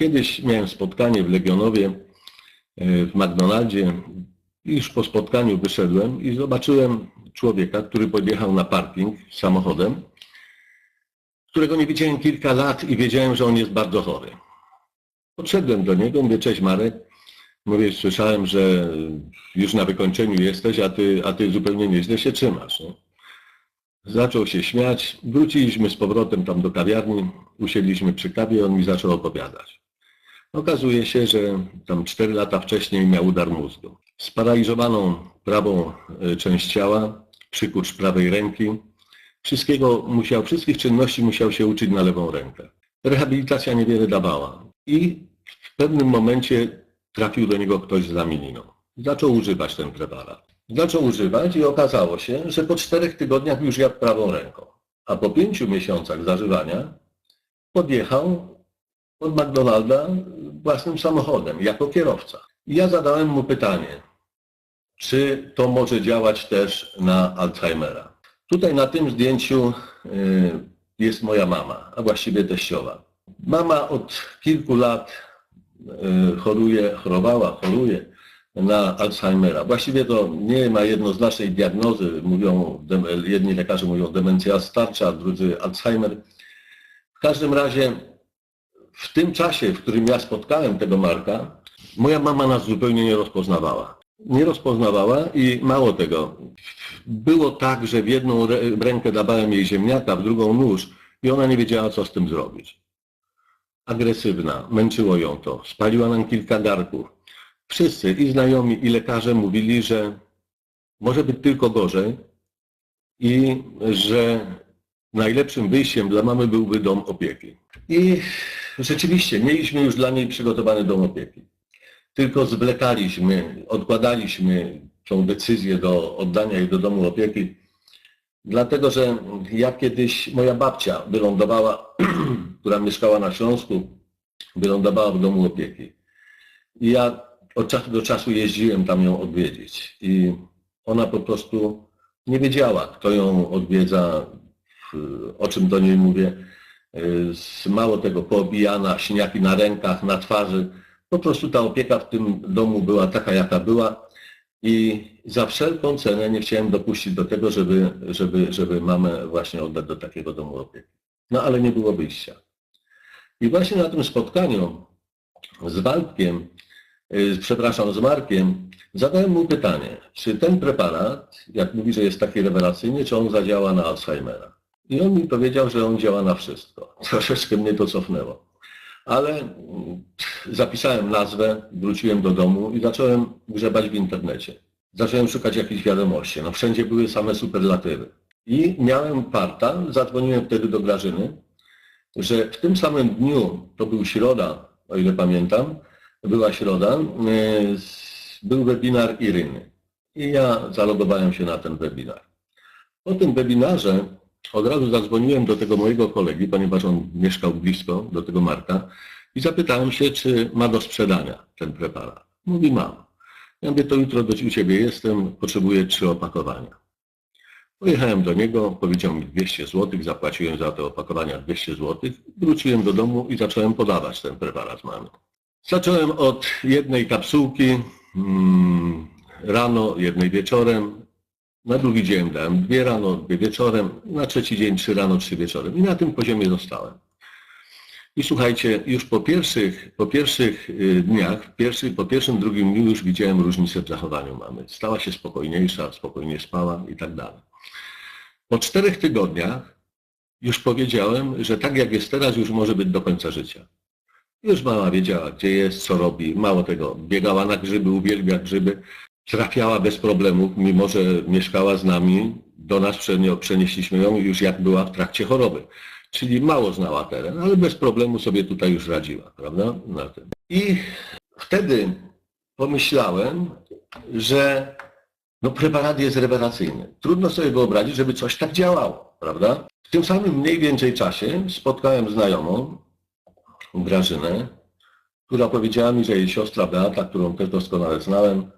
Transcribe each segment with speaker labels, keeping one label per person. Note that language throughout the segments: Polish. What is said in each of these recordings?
Speaker 1: Kiedyś miałem spotkanie w Legionowie e, w McDonaldzie. i Już po spotkaniu wyszedłem i zobaczyłem człowieka, który podjechał na parking samochodem, którego nie widziałem kilka lat i wiedziałem, że on jest bardzo chory. Podszedłem do niego, mówię, cześć Marek. Mówię, słyszałem, że już na wykończeniu jesteś, a ty, a ty zupełnie nieźle się trzymasz. Nie? Zaczął się śmiać. Wróciliśmy z powrotem tam do kawiarni, usiedliśmy przy kawie, on mi zaczął opowiadać. Okazuje się, że tam 4 lata wcześniej miał udar mózgu. Sparaliżowaną prawą e, część ciała, przykurcz prawej ręki. Wszystkiego musiał, wszystkich czynności musiał się uczyć na lewą rękę. Rehabilitacja niewiele dawała. I w pewnym momencie trafił do niego ktoś z lamininą. Zaczął używać ten preparat. Zaczął używać i okazało się, że po czterech tygodniach już jadł prawą ręką. A po pięciu miesiącach zażywania podjechał od McDonalda własnym samochodem, jako kierowca. I ja zadałem mu pytanie, czy to może działać też na Alzheimera. Tutaj na tym zdjęciu y, jest moja mama, a właściwie teściowa. Mama od kilku lat y, choruje, chorowała, choruje na Alzheimera. Właściwie to nie ma jednoznacznej diagnozy. Mówią, jedni lekarze mówią demencja starcza, drudzy Alzheimer. W każdym razie w tym czasie, w którym ja spotkałem tego Marka, moja mama nas zupełnie nie rozpoznawała. Nie rozpoznawała i mało tego. Było tak, że w jedną rękę dawałem jej ziemniaka, w drugą nóż i ona nie wiedziała, co z tym zrobić. Agresywna, męczyło ją to. Spaliła nam kilka garków. Wszyscy, i znajomi, i lekarze mówili, że może być tylko gorzej i że najlepszym wyjściem dla mamy byłby dom opieki. I rzeczywiście mieliśmy już dla niej przygotowany dom opieki. Tylko zwlekaliśmy, odkładaliśmy tą decyzję do oddania jej do domu opieki, dlatego że ja kiedyś, moja babcia wylądowała, która mieszkała na Śląsku, wylądowała w domu opieki. I ja od czasu do czasu jeździłem tam ją odwiedzić i ona po prostu nie wiedziała, kto ją odwiedza, o czym do niej mówię. Mało tego, poobijana, siniaki na rękach, na twarzy. Po prostu ta opieka w tym domu była taka, jaka była i za wszelką cenę nie chciałem dopuścić do tego, żeby, żeby, żeby mamę właśnie oddać do takiego domu opieki. No ale nie było wyjścia. I właśnie na tym spotkaniu z Waldkiem Y, przepraszam, z Markiem, zadałem mu pytanie, czy ten preparat, jak mówi, że jest taki rewelacyjny, czy on zadziała na Alzheimera. I on mi powiedział, że on działa na wszystko. Troszeczkę mnie to cofnęło. Ale mm, zapisałem nazwę, wróciłem do domu i zacząłem grzebać w internecie. Zacząłem szukać jakichś wiadomości. No wszędzie były same superlatywy. I miałem parta, zadzwoniłem wtedy do Grażyny, że w tym samym dniu, to był środa, o ile pamiętam, była środa, e, był webinar Iryny. I ja zalogowałem się na ten webinar. Po tym webinarze od razu zadzwoniłem do tego mojego kolegi, ponieważ on mieszkał blisko, do tego Marka, i zapytałem się, czy ma do sprzedania ten preparat. Mówi, mam. Ja mówię, to jutro do u Ciebie jestem, potrzebuję trzy opakowania. Pojechałem do niego, powiedział mi 200 zł, zapłaciłem za te opakowania 200 zł, wróciłem do domu i zacząłem podawać ten preparat mamy. Zacząłem od jednej kapsułki mm, rano, jednej wieczorem. Na drugi dzień dałem dwie rano, dwie wieczorem. Na trzeci dzień trzy rano, trzy wieczorem. I na tym poziomie zostałem. I słuchajcie, już po pierwszych, po pierwszych y, dniach, pierwszy, po pierwszym, drugim dniu już widziałem różnicę w zachowaniu mamy. Stała się spokojniejsza, spokojnie spała i tak dalej. Po czterech tygodniach już powiedziałem, że tak jak jest teraz, już może być do końca życia. Już mama wiedziała, gdzie jest, co robi. Mało tego, biegała na grzyby, uwielbia grzyby. Trafiała bez problemów, mimo że mieszkała z nami. Do nas przenieśliśmy ją już jak była w trakcie choroby. Czyli mało znała teren, ale bez problemu sobie tutaj już radziła, prawda? Na tym. I wtedy pomyślałem, że no preparat jest rewelacyjny. Trudno sobie wyobrazić, żeby coś tak działało, prawda? W tym samym mniej więcej czasie spotkałem znajomą, Grażynę, która powiedziała mi, że jej siostra Beata, którą też doskonale znałem,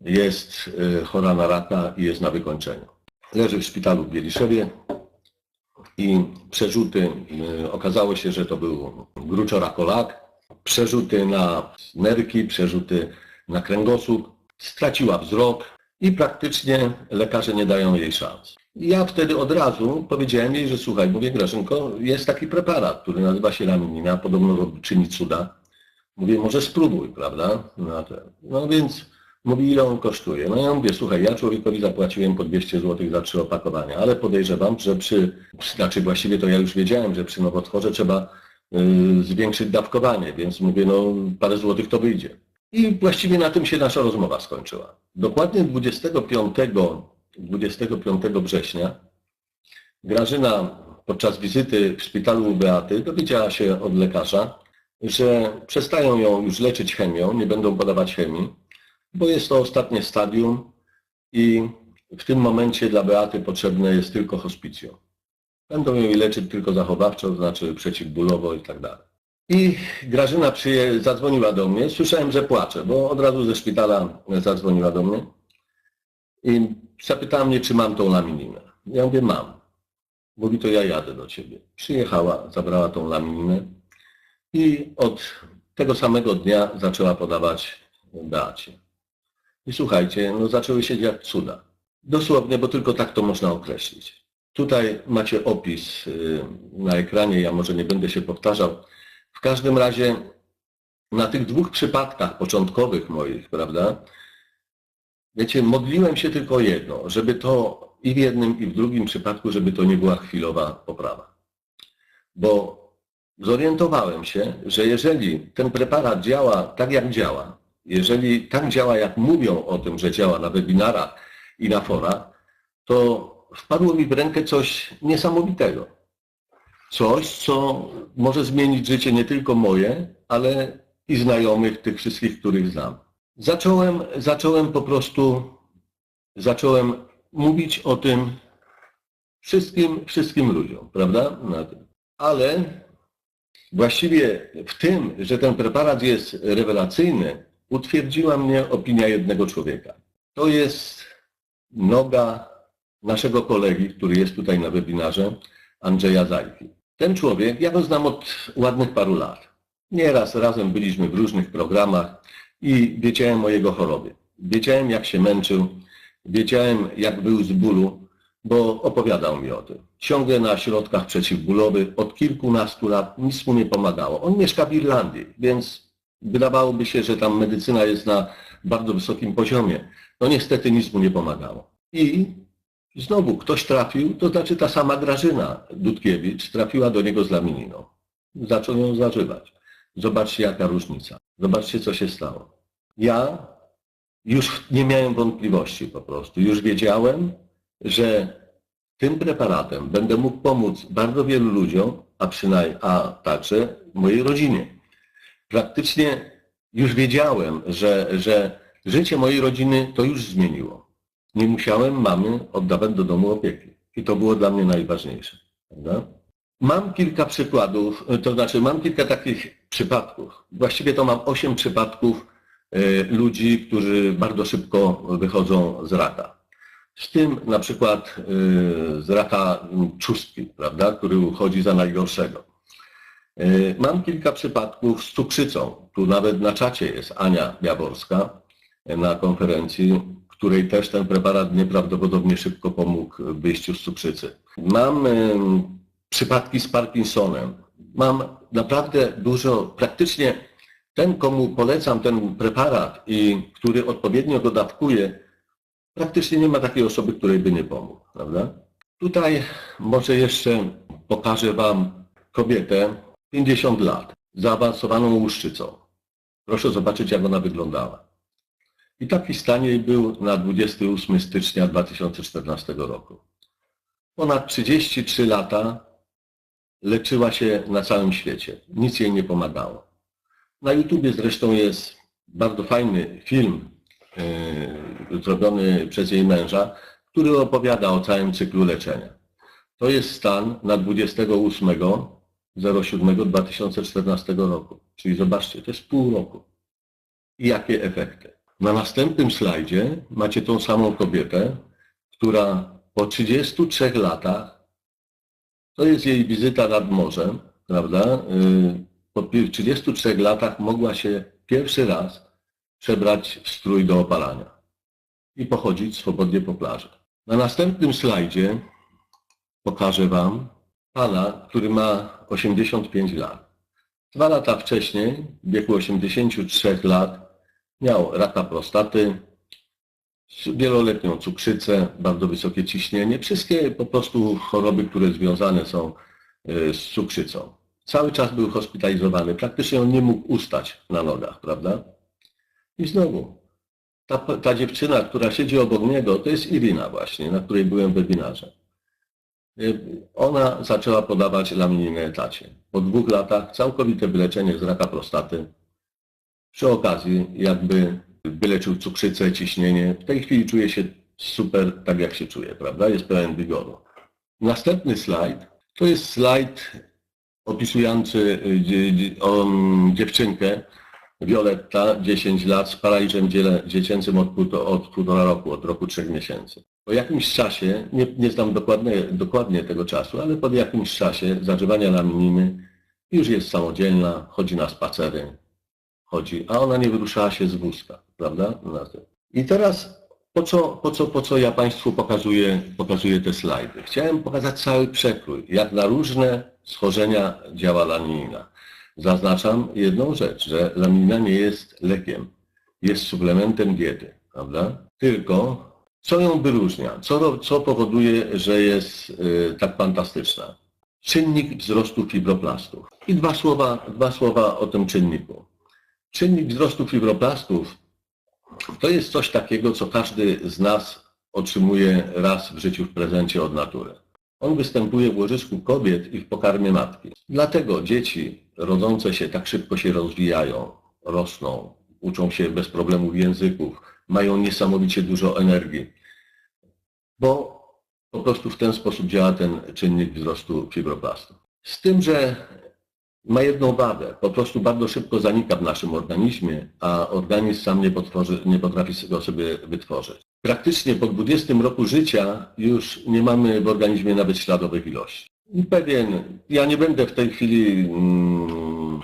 Speaker 1: jest y, chora na raka i jest na wykończeniu. Leży w szpitalu w Bieliszewie i przerzuty, y, okazało się, że to był gruczorakolak przerzuty na nerki, przerzuty na kręgosłup, straciła wzrok i praktycznie lekarze nie dają jej szans. Ja wtedy od razu powiedziałem jej, że słuchaj, mówię Grażynko, jest taki preparat, który nazywa się laminina, podobno czyni cuda. Mówię, może spróbuj, prawda? No, no więc mówi, ile on kosztuje. No ja mówię, słuchaj, ja człowiekowi zapłaciłem po 200 zł za trzy opakowania, ale podejrzewam, że przy, znaczy właściwie to ja już wiedziałem, że przy nowotworze trzeba y, zwiększyć dawkowanie, więc mówię, no parę złotych to wyjdzie. I właściwie na tym się nasza rozmowa skończyła. Dokładnie 25, 25 września Grażyna podczas wizyty w szpitalu Beaty dowiedziała się od lekarza, że przestają ją już leczyć chemią, nie będą podawać chemii, bo jest to ostatnie stadium i w tym momencie dla Beaty potrzebne jest tylko hospicjum. Będą ją leczyć tylko zachowawczo, to znaczy przeciwbólowo i tak dalej. I Grażyna przyje, zadzwoniła do mnie. Słyszałem, że płacze, bo od razu ze szpitala zadzwoniła do mnie. I zapytała mnie, czy mam tą lamininę. Ja mówię, mam. Mówi, to ja jadę do ciebie. Przyjechała, zabrała tą lamininę i od tego samego dnia zaczęła podawać Beacie. I słuchajcie, no zaczęły się dziać cuda. Dosłownie, bo tylko tak to można określić. Tutaj macie opis y, na ekranie, ja może nie będę się powtarzał. W każdym razie na tych dwóch przypadkach początkowych moich, prawda, wiecie, modliłem się tylko jedno, żeby to i w jednym, i w drugim przypadku, żeby to nie była chwilowa poprawa. Bo zorientowałem się, że jeżeli ten preparat działa tak, jak działa, jeżeli tak działa, jak mówią o tym, że działa na webinarach i na forach, to wpadło mi w rękę coś niesamowitego. Coś, co może zmienić życie nie tylko moje, ale i znajomych, tych wszystkich, których znam. Zacząłem, zacząłem po prostu, zacząłem mówić o tym wszystkim, wszystkim ludziom, prawda? Ale właściwie w tym, że ten preparat jest rewelacyjny, utwierdziła mnie opinia jednego człowieka. To jest noga naszego kolegi, który jest tutaj na webinarze, Andrzeja Zajki. Ten człowiek, ja go znam od ładnych paru lat. Nieraz razem byliśmy w różnych programach i wiedziałem o jego chorobie. Wiedziałem, jak się męczył, wiedziałem, jak był z bólu, bo opowiadał mi o tym. Ciągle na środkach przeciwbólowych, od kilkunastu lat nic mu nie pomagało. On mieszka w Irlandii, więc wydawałoby się, że tam medycyna jest na bardzo wysokim poziomie. No niestety nic mu nie pomagało. I znowu ktoś trafił, to znaczy ta sama Grażyna Dudkiewicz trafiła do niego z lamininą. Zaczął ją zażywać. Zobaczcie jaka różnica. Zobaczcie co się stało. Ja już nie miałem wątpliwości po prostu. Już wiedziałem, że tym preparatem będę mógł pomóc bardzo wielu ludziom, a przynajmniej, a także mojej rodzinie. Praktycznie już wiedziałem, że, że życie mojej rodziny to już zmieniło. Nie musiałem mamy oddawać do domu opieki. I to było dla mnie najważniejsze. Prawda? Mam kilka przykładów, to znaczy mam kilka takich przypadków. Właściwie to mam osiem przypadków e, ludzi, którzy bardzo szybko wychodzą z raka. Z tym na przykład e, z raka czustki, prawda, który uchodzi za najgorszego. E, mam kilka przypadków z cukrzycą. Tu nawet na czacie jest Ania Jaworska na konferencji, której też ten preparat nieprawdopodobnie szybko pomógł w wyjściu z cukrzycy. Mam przypadki z Parkinsonem. Mam naprawdę dużo, praktycznie ten, komu polecam ten preparat i który odpowiednio go dawkuje, praktycznie nie ma takiej osoby, której by nie pomógł, prawda? Tutaj może jeszcze pokażę Wam kobietę 50 lat, zaawansowaną łuszczycą. Proszę zobaczyć, jak ona wyglądała. I taki stan jej był na 28 stycznia 2014 roku. Ponad 33 lata leczyła się na całym świecie. Nic jej nie pomagało. Na YouTubie zresztą jest bardzo fajny film yy, zrobiony przez jej męża, który opowiada o całym cyklu leczenia. To jest stan na 28.07.2014 roku. Czyli zobaczcie, to jest pół roku. I jakie efekty. Na następnym slajdzie macie tą samą kobietę, która po 33 latach to jest jej wizyta nad morzem, prawda? Y, po pi- 33 latach mogła się pierwszy raz przebrać w strój do opalania i pochodzić swobodnie po plaży. Na następnym slajdzie pokażę Wam pana, który ma 85 lat. Dwa lata wcześniej, w wieku 83 lat, miał raka prostaty, wieloletnią cukrzycę, bardzo wysokie ciśnienie, wszystkie po prostu choroby, które związane są y, z cukrzycą. Cały czas był hospitalizowany, praktycznie on nie mógł ustać na nogach, prawda? I znowu, ta, ta dziewczyna, która siedzi obok niego, to jest Irina właśnie, na której byłem w webinarze. Y, Ona zaczęła podawać lamininę tacie. Po dwóch latach całkowite wyleczenie z raka prostaty. Przy okazji jakby wyleczył cukrzycę, ciśnienie. W tej chwili czuje się super, tak jak się czuje, prawda? Jest pełen wigoru. Następny slajd to jest slajd opisujący y, mm, dziewczynkę Violetta, 10 lat, z paraliżem dziecięcym od, półto- od półtora roku, od roku trzech miesięcy. Po jakimś czasie, nie, nie znam dokładnie, dokładnie tego czasu, ale po jakimś czasie zażywania lamininy już jest samodzielna, chodzi na spacery, chodzi, a ona nie wyruszała się z wózka, prawda? I teraz po co, po co, po co ja Państwu pokazuję, pokazuję te slajdy? Chciałem pokazać cały przekrój, jak na różne schorzenia działa laminina. Zaznaczam jedną rzecz, że laminina nie jest lekiem, jest suplementem diety, prawda? Tylko co ją wyróżnia? Co, co powoduje, że jest y, tak fantastyczna? Czynnik wzrostu fibroplastów. I dwa słowa, dwa słowa o tym czynniku. Czynnik wzrostu fibroplastów to jest coś takiego, co każdy z nas otrzymuje raz w życiu w prezencie od natury. On występuje w łożysku kobiet i w pokarmie matki. Dlatego dzieci rodzące się tak szybko się rozwijają, rosną, uczą się bez problemów języków, mają niesamowicie dużo energii, bo po prostu w ten sposób działa ten czynnik wzrostu fibroplastów. Z tym, że ma jedną wadę, po prostu bardzo szybko zanika w naszym organizmie, a organizm sam nie, potworzy, nie potrafi go sobie wytworzyć. Praktycznie po 20 roku życia już nie mamy w organizmie nawet śladowych ilości. I pewien, ja nie będę w tej chwili mm,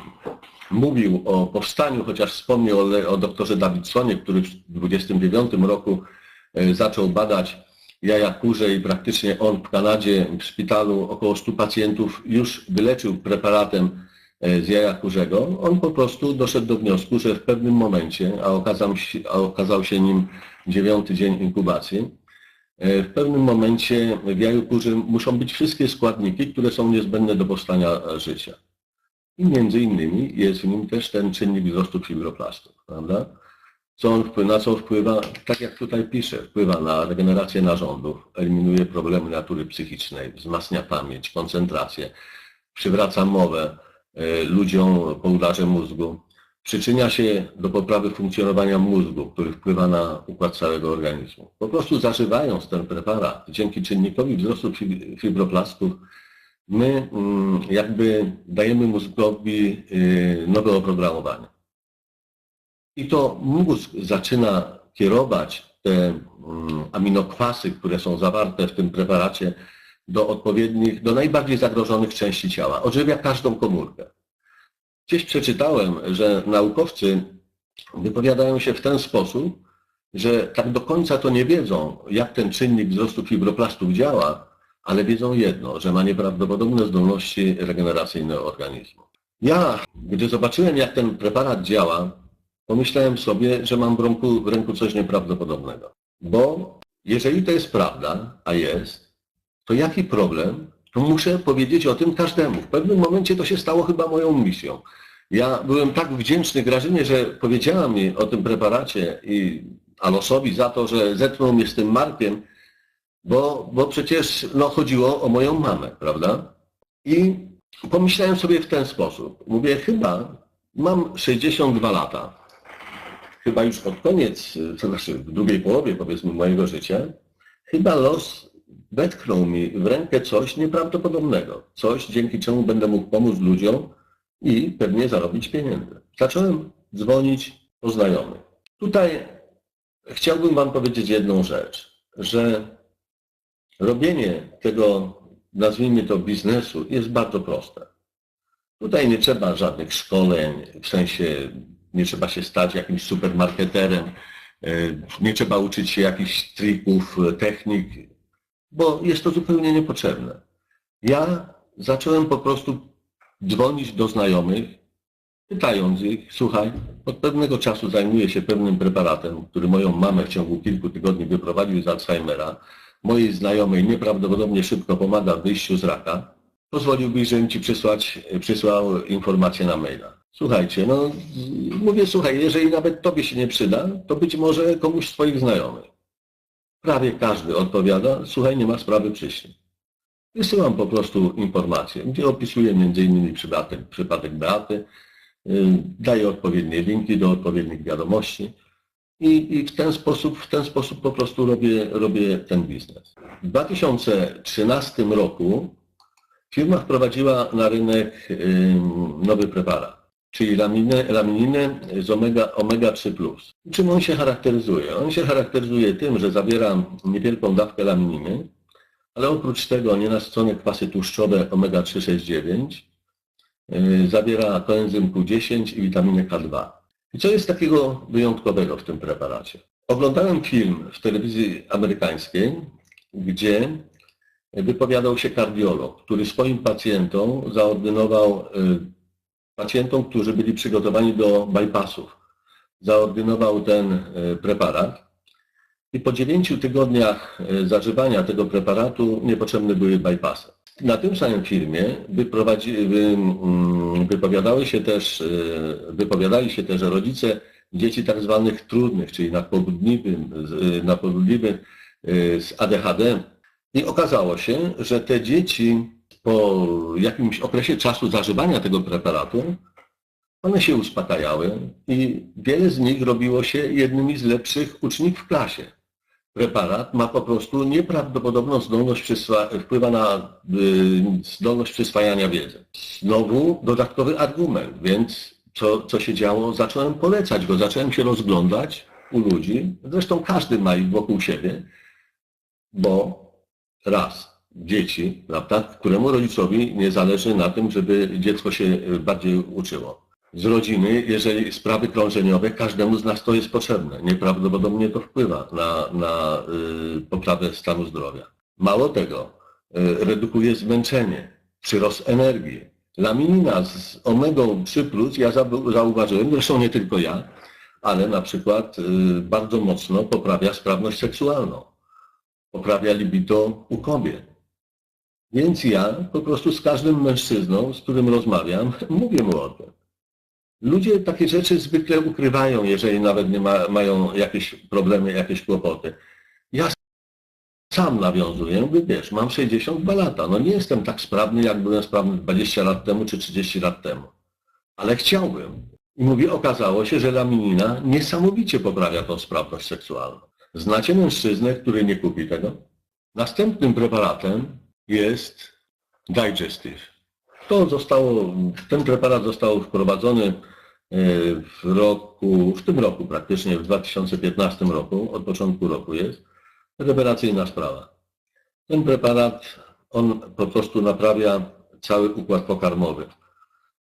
Speaker 1: mówił o powstaniu, chociaż wspomniał o, o doktorze Davidsonie, który w 29 roku e, zaczął badać jaja kurze i praktycznie on w Kanadzie w szpitalu około 100 pacjentów już wyleczył preparatem e, z jaja kurzego. On po prostu doszedł do wniosku, że w pewnym momencie, a okazał się, a okazał się nim dziewiąty dzień inkubacji, e, w pewnym momencie w jaju kurzym muszą być wszystkie składniki, które są niezbędne do powstania życia. I między innymi jest w nim też ten czynnik wzrostu fibroplastów, prawda? Co on wpływa, na co wpływa, tak jak tutaj pisze, wpływa na regenerację narządów, eliminuje problemy natury psychicznej, wzmacnia pamięć, koncentrację, przywraca mowę e, ludziom po udarze mózgu, przyczynia się do poprawy funkcjonowania mózgu, który wpływa na układ całego organizmu. Po prostu zażywając ten preparat, dzięki czynnikowi wzrostu fib- fibroplastów, my mm, jakby dajemy mózgowi y, nowe oprogramowanie. I to mózg zaczyna kierować te mm, aminokwasy, które są zawarte w tym preparacie, do odpowiednich, do najbardziej zagrożonych części ciała. Ożywia każdą komórkę. Gdzieś przeczytałem, że naukowcy wypowiadają się w ten sposób, że tak do końca to nie wiedzą, jak ten czynnik wzrostu fibroplastów działa, ale wiedzą jedno, że ma nieprawdopodobne zdolności regeneracyjne organizmu. Ja, gdy zobaczyłem, jak ten preparat działa, pomyślałem sobie, że mam w ręku, w ręku coś nieprawdopodobnego. Bo jeżeli to jest prawda, a jest, to jaki problem? To muszę powiedzieć o tym każdemu. W pewnym momencie to się stało chyba moją misją. Ja byłem tak wdzięczny Grażynie, że powiedziała mi o tym preparacie i Alosowi za to, że zetknął mnie z tym markiem, bo, bo przecież no, chodziło o moją mamę, prawda? I pomyślałem sobie w ten sposób. Mówię, chyba mam 62 lata. Chyba już pod koniec, to znaczy w drugiej połowie powiedzmy mojego życia, chyba los wetknął mi w rękę coś nieprawdopodobnego. Coś, dzięki czemu będę mógł pomóc ludziom i pewnie zarobić pieniądze. Zacząłem dzwonić po znajomych. Tutaj chciałbym Wam powiedzieć jedną rzecz, że robienie tego, nazwijmy to biznesu, jest bardzo proste. Tutaj nie trzeba żadnych szkoleń, w sensie nie trzeba się stać jakimś supermarketerem, e, nie trzeba uczyć się jakichś trików, e, technik, bo jest to zupełnie niepotrzebne. Ja zacząłem po prostu dzwonić do znajomych, pytając ich, słuchaj, od pewnego czasu zajmuję się pewnym preparatem, który moją mamę w ciągu kilku tygodni wyprowadził z Alzheimera. Mojej znajomej nieprawdopodobnie szybko pomaga w wyjściu z raka. Pozwoliłbyś, żebym Ci przysłać, przysłał informację na maila. Słuchajcie, no mówię, słuchaj, jeżeli nawet Tobie się nie przyda, to być może komuś z Twoich znajomych. Prawie każdy odpowiada, słuchaj, nie ma sprawy, przyślij. Wysyłam po prostu informację, gdzie opisuję m.in. przypadek, przypadek Beaty, yy, daję odpowiednie linki do odpowiednich wiadomości i, i w, ten sposób, w ten sposób po prostu robię, robię ten biznes. W 2013 roku firma wprowadziła na rynek nowy preparat, czyli laminę, z omega, omega 3+. Czym on się charakteryzuje? On się charakteryzuje tym, że zawiera niewielką dawkę lamininy, ale oprócz tego nienasycone kwasy tłuszczowe omega-369 yy, zawiera koenzym Q10 i witaminę K2. I co jest takiego wyjątkowego w tym preparacie? Oglądałem film w telewizji amerykańskiej, gdzie wypowiadał się kardiolog, który swoim pacjentom zaordynował, yy, pacjentom, którzy byli przygotowani do bypassów, zaordynował ten yy, preparat i po 9 tygodniach e, zażywania tego preparatu niepotrzebne były bypassy. Na tym samym filmie mm, wypowiadały się też, e, wypowiadali się też rodzice dzieci tak zwanych trudnych, czyli nadpobudliwych, nadpobudliwych e, z ADHD. I okazało się, że te dzieci po jakimś okresie czasu zażywania tego preparatu, one się uspokajały i wiele z nich robiło się jednymi z lepszych uczniów w klasie preparat ma po prostu nieprawdopodobną zdolność wpływa na y, zdolność przyswajania wiedzy. Znowu dodatkowy argument, więc co, co się działo? Zacząłem polecać go, zacząłem się rozglądać u ludzi, zresztą każdy ma ich wokół siebie, bo raz, dzieci, prawda, któremu rodzicowi nie zależy na tym, żeby dziecko się bardziej uczyło z rodziny, jeżeli sprawy krążeniowe, każdemu z nas to jest potrzebne. Nieprawdopodobnie to wpływa na, na y, poprawę stanu zdrowia. Mało tego, y, redukuje zmęczenie, przyrost energii. Laminina z omegą 3+, ja zauważyłem, zresztą nie tylko ja, ale na przykład y, bardzo mocno poprawia sprawność seksualną. Poprawia libido u kobiet. Więc ja po prostu z każdym mężczyzną, z którym rozmawiam, mówię mu o tym. Ludzie takie rzeczy zwykle ukrywają, jeżeli nawet nie ma, mają jakieś problemy, jakieś kłopoty. Ja sam nawiązuję, mówię, wiesz, mam 62 lata, no nie jestem tak sprawny, jak byłem sprawny 20 lat temu czy 30 lat temu, ale chciałbym. I mówię, okazało się, że laminina niesamowicie poprawia tą sprawność seksualną. Znacie mężczyznę, który nie kupi tego? Następnym preparatem jest Digestive. To zostało, ten preparat został wprowadzony e, w roku, w tym roku praktycznie, w 2015 roku, od początku roku jest, rewelacyjna sprawa. Ten preparat, on po prostu naprawia cały układ pokarmowy.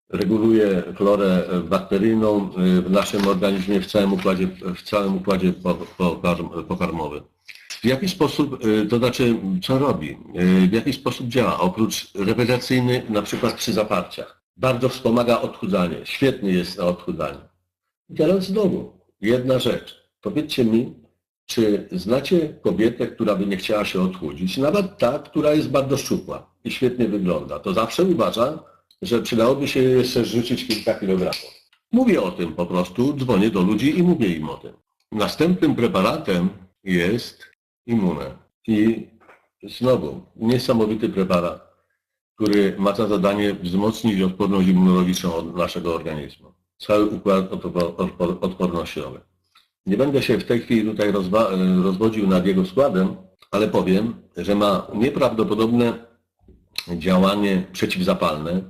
Speaker 1: Reguluje florę bakteryjną w naszym organizmie, w całym układzie, w całym układzie pokarmowym. W jaki sposób, y, to znaczy, co robi? Y, w jaki sposób działa? Oprócz rewelacyjny, na przykład przy zaparciach. Bardzo wspomaga odchudzanie. Świetny jest na odchudzanie. I teraz znowu, jedna rzecz. Powiedzcie mi, czy znacie kobietę, która by nie chciała się odchudzić? Nawet ta, która jest bardzo szczupła i świetnie wygląda. To zawsze uważa, że przydałoby się jeszcze rzucić kilka kilogramów. Mówię o tym po prostu, dzwonię do ludzi i mówię im o tym. Następnym preparatem jest immunę. I znowu, niesamowity preparat, który ma za zadanie wzmocnić odporność immunologiczną od naszego organizmu. Cały układ odpornościowy. Nie będę się w tej chwili tutaj rozwodził nad jego składem, ale powiem, że ma nieprawdopodobne działanie przeciwzapalne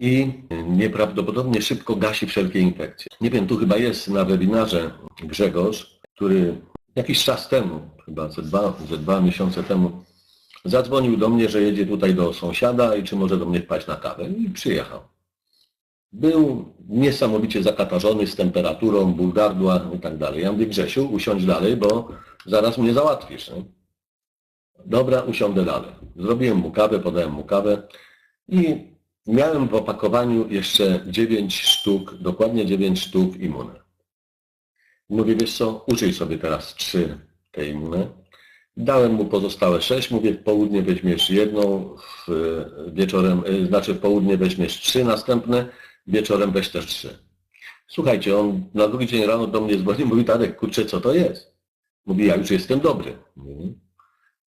Speaker 1: i nieprawdopodobnie szybko gasi wszelkie infekcje. Nie wiem, tu chyba jest na webinarze Grzegorz, który jakiś czas temu, chyba ze dwa, ze dwa miesiące temu, zadzwonił do mnie, że jedzie tutaj do sąsiada i czy może do mnie wpaść na kawę i przyjechał. Był niesamowicie zakatarzony z temperaturą, ból gardła i tak dalej. Ja mówię, Grzesiu, usiądź dalej, bo zaraz mnie załatwisz. Nie? Dobra, usiądę dalej. Zrobiłem mu kawę, podałem mu kawę i miałem w opakowaniu jeszcze 9 sztuk, dokładnie 9 sztuk imuny. Mówię, wiesz co, użyj sobie teraz 3 te imuny. Dałem mu pozostałe 6, mówię, w południe weźmiesz jedną, w, wieczorem, y, znaczy w południe weźmiesz 3 następne, wieczorem weź też 3. Słuchajcie, on na drugi dzień rano do mnie dzwoni, mówi, Tadek, kurczę, co to jest? Mówi, ja już jestem dobry. Mówię,